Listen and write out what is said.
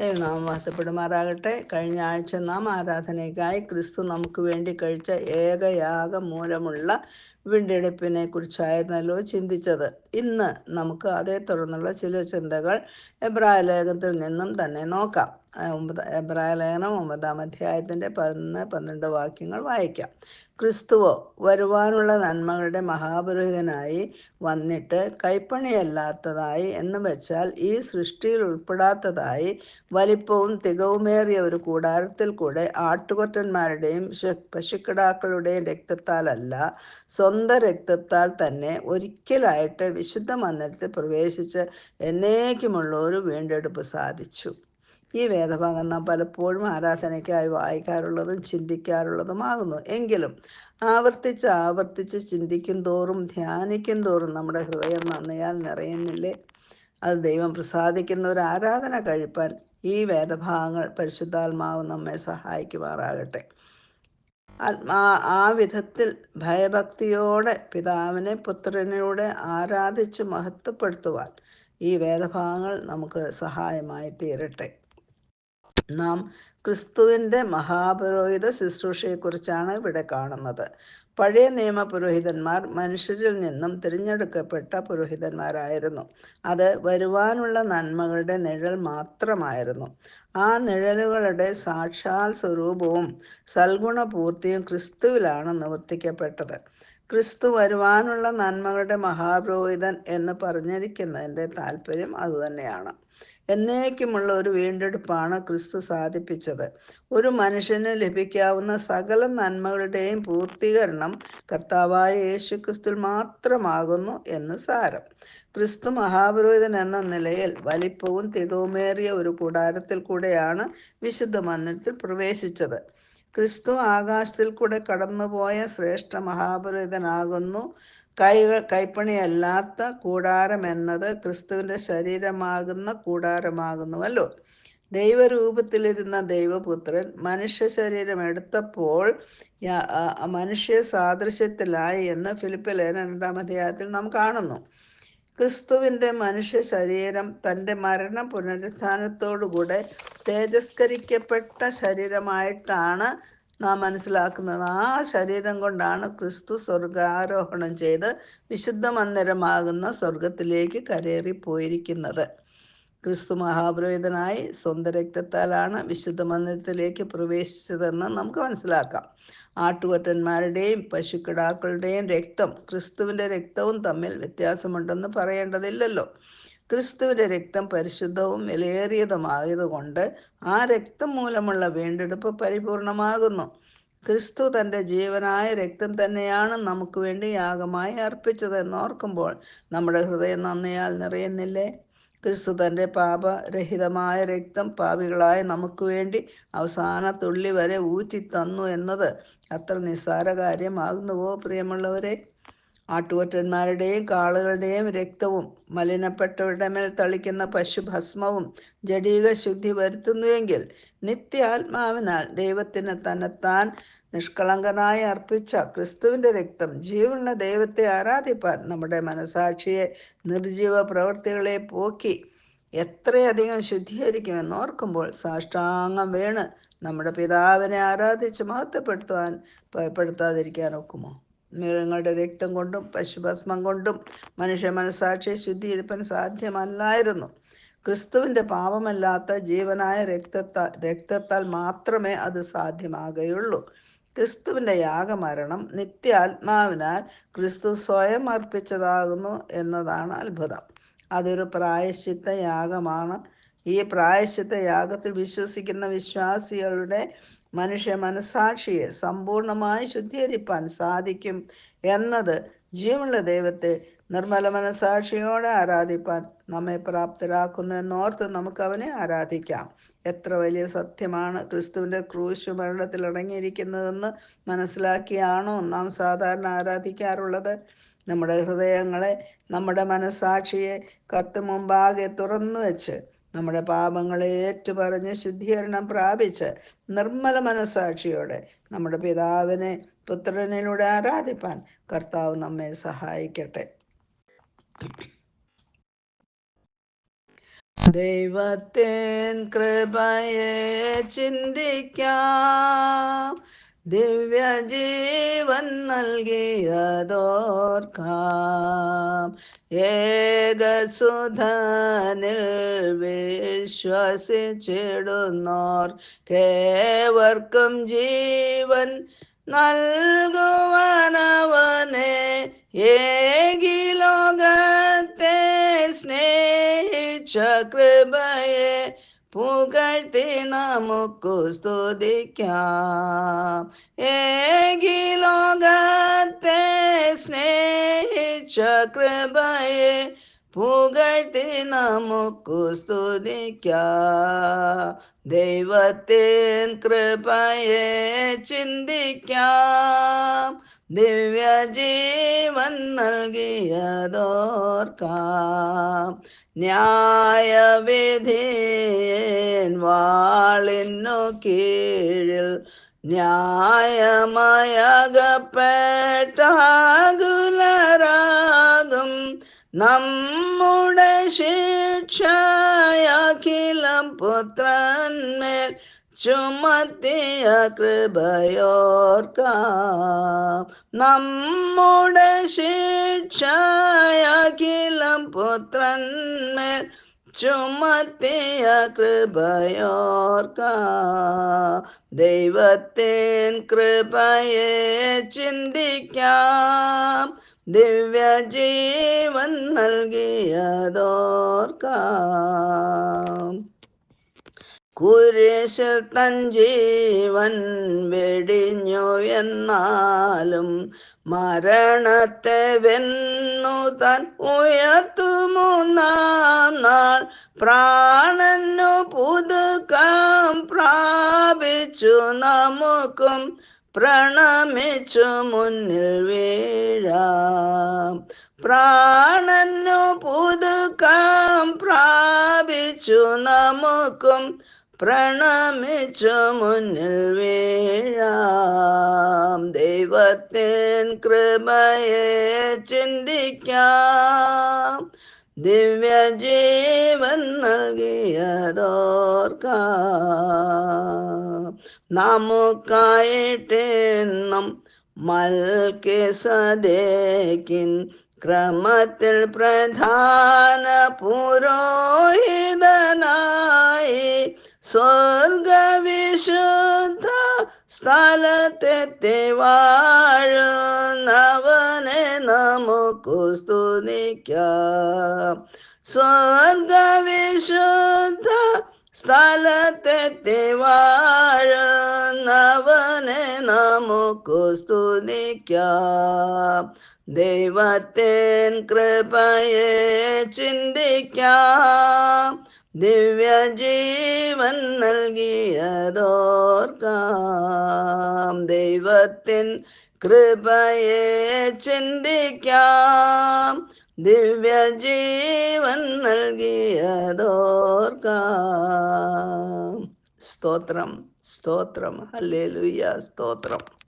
ദൈവനാമം വാഴ്ത്തപ്പെടുമാറാകട്ടെ. കഴിഞ്ഞ ആഴ്ച നാം ആരാധനയ്ക്കായി ക്രിസ്തു നമുക്ക് വേണ്ടി കഴിച്ച ഏകയാഗ മൂലമുള്ള വീണ്ടെടുപ്പിനെ കുറിച്ചായിരുന്നല്ലോ ചിന്തിച്ചത്. ഇന്ന് നമുക്ക് അതേ തുടർന്നുള്ള ചില ചിന്തകൾ എബ്രായ ലേഖനത്തിൽ നിന്നും തന്നെ നോക്കാം. എബ്രായ ലേഖനം ഒമ്പതാം അധ്യായത്തിന്റെ പതിനൊന്ന് പന്ത്രണ്ട് വാക്യങ്ങൾ വായിക്കാം. ക്രിസ്തുവോ വരുവാനുള്ള നന്മകളുടെ മഹാപുരോഹിതനായി വന്നിട്ട് കൈപ്പണിയല്ലാത്തതായി എന്ന് വെച്ചാൽ ഈ സൃഷ്ടിയിൽ ഉൾപ്പെടാത്തതായി വലിപ്പവും തികവുമേറിയ ഒരു കൂടാരത്തിൽ കൂടെ ആട്ടുകൊറ്റന്മാരുടെയും പശുക്കിടാക്കളുടെയും രക്തത്താലല്ല സ്വന്തം രക്തത്താൽ തന്നെ ഒരിക്കലായിട്ട് വിശുദ്ധ മന്ദിരത്തിൽ പ്രവേശിച്ച് എന്നേക്കുമുള്ള ഒരു വീണ്ടെടുപ്പ് സാധിച്ചു. ഈ വേദഭാഗം നാം പലപ്പോഴും ആരാധനയ്ക്കായി വായിക്കാറുള്ളതും ചിന്തിക്കാറുള്ളതുമാകുന്നു എങ്കിലും ആവർത്തിച്ച് ആവർത്തിച്ച് ചിന്തിക്കും തോറും ധ്യാനിക്കും തോറും നമ്മുടെ ഹൃദയം നന്ദിയാൽ നിറയുന്നില്ലേ? അത് ദൈവം പ്രസാദിക്കുന്ന ഒരു ആരാധന കഴിപ്പാൻ ഈ വേദഭാഗങ്ങൾ പരിശുദ്ധാത്മാവ് നമ്മെ സഹായിക്കുമാറാകട്ടെ. ആത്മാ ആ വിധത്തിൽ ഭയഭക്തിയോടെ പിതാവിനെ പുത്രനിലൂടെ ആരാധിച്ച് മഹത്വപ്പെടുത്തുവാൻ ഈ വേദഭാഗങ്ങൾ നമുക്ക് സഹായമായി തീരട്ടെ. നാം ക്രിസ്തുവിന്റെ മഹാപുരോഹിത ശുശ്രൂഷയെക്കുറിച്ചാണ് ഇവിടെ കാണുന്നത്. പഴയ നിയമ പുരോഹിതന്മാർ മനുഷ്യരിൽ നിന്നും തിരഞ്ഞെടുക്കപ്പെട്ട പുരോഹിതന്മാരായിരുന്നു. അത് വരുവാനുള്ള നന്മകളുടെ നിഴൽ മാത്രമായിരുന്നു. ആ നിഴലുകളുടെ സാക്ഷാൽ സ്വരൂപവും സൽഗുണപൂർത്തിയും ക്രിസ്തുവിലാണ് നിവർത്തിക്കപ്പെട്ടത്. ക്രിസ്തു വരുവാനുള്ള നന്മകളുടെ മഹാപുരോഹിതൻ എന്ന് പറഞ്ഞിരിക്കുന്നതിന്റെ താല്പര്യം അതുതന്നെയാണ്. എന്നേക്കുമുള്ള ഒരു വീണ്ടെടുപ്പാണ് ക്രിസ്തു സാധിപ്പിച്ചത്. ഒരു മനുഷ്യന് ലഭിക്കാവുന്ന സകല നന്മകളുടെയും പൂർത്തീകരണം കർത്താവായ യേശു ക്രിസ്തു മാത്രമാകുന്നു എന്ന് സാരം. ക്രിസ്തു മഹാപുരോഹിതൻ എന്ന നിലയിൽ വലിപ്പവും തികവുമേറിയ ഒരു കൂടാരത്തിൽ കൂടെയാണ് വിശുദ്ധ മന്ദിരത്തിൽ പ്രവേശിച്ചത്. ക്രിസ്തു ആകാശത്തിൽ കൂടെ കടന്നുപോയ ശ്രേഷ്ഠ മഹാപുരോഹിതനാകുന്നു. കൈകൾ കൈപ്പണിയല്ലാത്ത കൂടാരം എന്നത് ക്രിസ്തുവിന്റെ ശരീരമാകുന്ന കൂടാരമാകുന്നുവല്ലോ. ദൈവരൂപത്തിലിരുന്ന ദൈവപുത്രൻ മനുഷ്യ ശരീരം എടുത്തപ്പോൾ മനുഷ്യ സാദൃശ്യത്തിലായി എന്ന് ഫിലിപ്പ് ലേഖനം രണ്ടാം അധ്യായത്തിൽ നാം കാണുന്നു. ക്രിസ്തുവിന്റെ മനുഷ്യ ശരീരം തന്റെ മരണ പുനരുത്ഥാനത്തോടുകൂടെ തേജസ്കരിക്കപ്പെട്ട ശരീരമായിട്ടാണ് നാം മനസ്സിലാക്കുന്നത് ആ ശരീരം കൊണ്ടാണ് ക്രിസ്തു സ്വർഗാരോഹണം ചെയ്ത് വിശുദ്ധ മന്ദിരമാകുന്ന സ്വർഗത്തിലേക്ക് കരേറി പോയിരിക്കുന്നത്. ക്രിസ്തു മഹാപുരോഹിതനായി സ്വന്തം രക്തത്താലാണ് വിശുദ്ധ മന്ദിരത്തിലേക്ക് പ്രവേശിച്ചതെന്ന് നമുക്ക് മനസ്സിലാക്കാം. ആട്ടുകൊറ്റന്മാരുടെയും പശുക്കിടാക്കളുടെയും രക്തം ക്രിസ്തുവിന്റെ രക്തവും തമ്മിൽ വ്യത്യാസമുണ്ടെന്ന് പറയേണ്ടതില്ലല്ലോ. ക്രിസ്തുവിന്റെ രക്തം പരിശുദ്ധവും വിലയേറിയതുമായതുകൊണ്ട് ആ രക്തം മൂലമുള്ള വീണ്ടെടുപ്പ് പരിപൂർണമാകുന്നു. ക്രിസ്തു തന്റെ ജീവനായ രക്തം തന്നെയാണ് നമുക്ക് വേണ്ടി യാഗമായി അർപ്പിച്ചതെന്ന് ഓർക്കുമ്പോൾ നമ്മുടെ ഹൃദയം നന്ദിയാൽ നിറയുന്നില്ലേ? ക്രിസ്തു തന്റെ പാപരഹിതമായ രക്തം പാപികളായ നമുക്ക് വേണ്ടി അവസാന തുള്ളി വരെ ഊറ്റി തന്നു എന്നത് അത്ര നിസ്സാര കാര്യമാകുന്നുവോ പ്രിയമുള്ളവരെ? ആട്ടുകൊറ്റന്മാരുടെയും കാളുകളുടെയും രക്തവും മലിനപ്പെട്ടവരുടെ മേൽ തളിക്കുന്ന പശുഭസ്മവും ജടീക ശുദ്ധി വരുത്തുന്നുവെങ്കിൽ നിത്യ ആത്മാവിനാൽ ദൈവത്തിന് തന്നെത്താൻ നിഷ്കളങ്കനായി അർപ്പിച്ച ക്രിസ്തുവിന്റെ രക്തം ജീവനുള്ള ദൈവത്തെ ആരാധിപ്പാൻ നമ്മുടെ മനസാക്ഷിയെ നിർജീവ പ്രവൃത്തികളെ പോക്കി എത്രയധികം ശുദ്ധീകരിക്കുമെന്ന് ഓർക്കുമ്പോൾ സാഷ്ടാംഗം വീണ് നമ്മുടെ പിതാവിനെ ആരാധിച്ച് മഹത്വപ്പെടുത്തുവാൻ ഭയപ്പെടുത്താതിരിക്കാൻ ഒക്കുമോ? മൃഗങ്ങളുടെ രക്തം കൊണ്ടും പശുഭസ്മം കൊണ്ടും മനുഷ്യ മനസാക്ഷിയെ ശുദ്ധീകരിപ്പാൻ സാധ്യമല്ലായിരുന്നു. ക്രിസ്തുവിന്റെ പാപമല്ലാത്ത ജീവനായ രക്തത്താൽ രക്തത്താൽ മാത്രമേ അത് സാധ്യമാകുകയുള്ളൂ. ക്രിസ്തുവിന്റെ യാഗമരണം നിത്യാത്മാവിനാൽ ക്രിസ്തു സ്വയം അർപ്പിച്ചതാകുന്നു എന്നതാണ് അത്ഭുതം. അതൊരു പ്രായശ്ചിത്ത യാഗമാണ്. ഈ പ്രായശ്ചിത്ത യാഗത്തിൽ വിശ്വസിക്കുന്ന വിശ്വാസികളുടെ മനുഷ്യ മനസാക്ഷിയെ സമ്പൂർണമായി ശുദ്ധീകരിപ്പാൻ സാധിക്കും എന്നത് ജീവനുള്ള ദൈവത്തെ നിർമ്മല മനസാക്ഷിയോടെ ആരാധിപ്പാൻ നമ്മെ പ്രാപ്തരാക്കുന്നു എന്നോർത്ത് നമുക്ക് അവനെ ആരാധിക്കാം. എത്ര വലിയ സത്യമാണ് ക്രിസ്തുവിന്റെ ക്രൂശ് മരണത്തിൽ അടങ്ങിയിരിക്കുന്നതെന്ന് മനസ്സിലാക്കിയാണോ നാം സാധാരണ ആരാധിക്കാറുള്ളത്? നമ്മുടെ ഹൃദയങ്ങളെ നമ്മുടെ മനസാക്ഷിയെ കത്ത് മുമ്പാകെ തുറന്നു വെച്ച് നമ്മുടെ പാപങ്ങളെ ഏറ്റുപറഞ്ഞ് ശുദ്ധീകരണം പ്രാപിച്ച് നിർമ്മല മനസാക്ഷിയോടെ നമ്മുടെ പിതാവിനെ പുത്രനിലൂടെ ആരാധിപ്പാൻ കർത്താവ് നമ്മെ സഹായിക്കട്ടെ. ദൈവത്തിൻ കൃപയെ ചിന്തിക്കാം. ദിവ്യജീവൻ നൽകിയതോർക്കാം ഏകസുധനിൽ വിശ്വസിച്ചിടുന്നോർ കേവർക്കും ജീവൻ നൽകുവാനവനെ ഏകി ലോകത്തെ സ്നേഹിച്ച കൃപയെ പുകഴ്ത്തി നമുക്കു സ്തുതിക്കാം ഏകി ലോകത്തെ സ്നേഹിച്ച കൃപയെ പുകഴ്ത്തി നമുക്കു സ്തുതിക്കാം ദൈവത്തിൻ കൃപയെ ചിന്തിക്കാം. ദിവ്യജീവൻ നൽകിയതോർക്കാം. ന്യായവിധിയൻ വാളിനു കീഴിൽ ന്യായമായകപ്പെട്ടാകുലരാകും നമ്മുടെ ശിക്ഷയഖിലം പുത്രന്മേൽ ചുമത്തിയ കൃപയോർക്കാം. നമ്മുടെ ശിക്ഷയഖിലം പുത്രന്മേൽ ചുമത്തിയ കൃപയോർക്കാം. ദൈവത്തിൻ കൃപയെ ചിന്തിക്കാം. ദിവ്യജീവൻ നൽകിയതോർക്കാം. കുരിശിൽ തൻ ജീവൻ വെടിഞ്ഞു എന്നാലും മരണത്തെ വെന്നു തൻ ഉയർത്തു മൂന്നാം നാൾ പ്രാണനു പുതുക്കം പ്രാപിച്ചു നമുക്കും പ്രണമിച്ചു മുന്നിൽ വീഴാം. പ്രാണനു പുതുക്കാം പ്രാപിച്ചു നമുക്കും. പ്രണമിച്ചു മുന്നിൽ വീഴാം. ദൈവത്തിൻ കൃപയെ ചിന്തിക്കാം. ദിവ്യജീവൻ നൽകിയതോർക്കാം. നമുക്കായിട്ടെന്നും മൽക്കെ സദേക്കിൻ ക്രമത്തിൽ പ്രധാന പുരോഹിതനായി സ്വർഗവിശുദ്ധ സ്ഥലത്തെത്തി വാഴുന്നവനെ നമുക്ക് സ്തുതിക്കാം. സ്വർഗവിശുദ്ധ സ്ഥലത്തെത്തി വാഴുന്നവനെ നമുക്കു സ്തുതിക്കാം. ദൈവത്തിൻ കൃപയെ ചിന്തിക്കാം. ദിവ്യജീവൻ നൽകിയതോർക്കാം. ദൈവത്തിൻ കൃപയെ ചിന്തിക്കാം. ദിവ്യജീവൻ നൽകിയതോർക്കാം. സ്തോത്രം സ്തോത്രം. ഹല്ലേലൂയ സ്തോത്രം.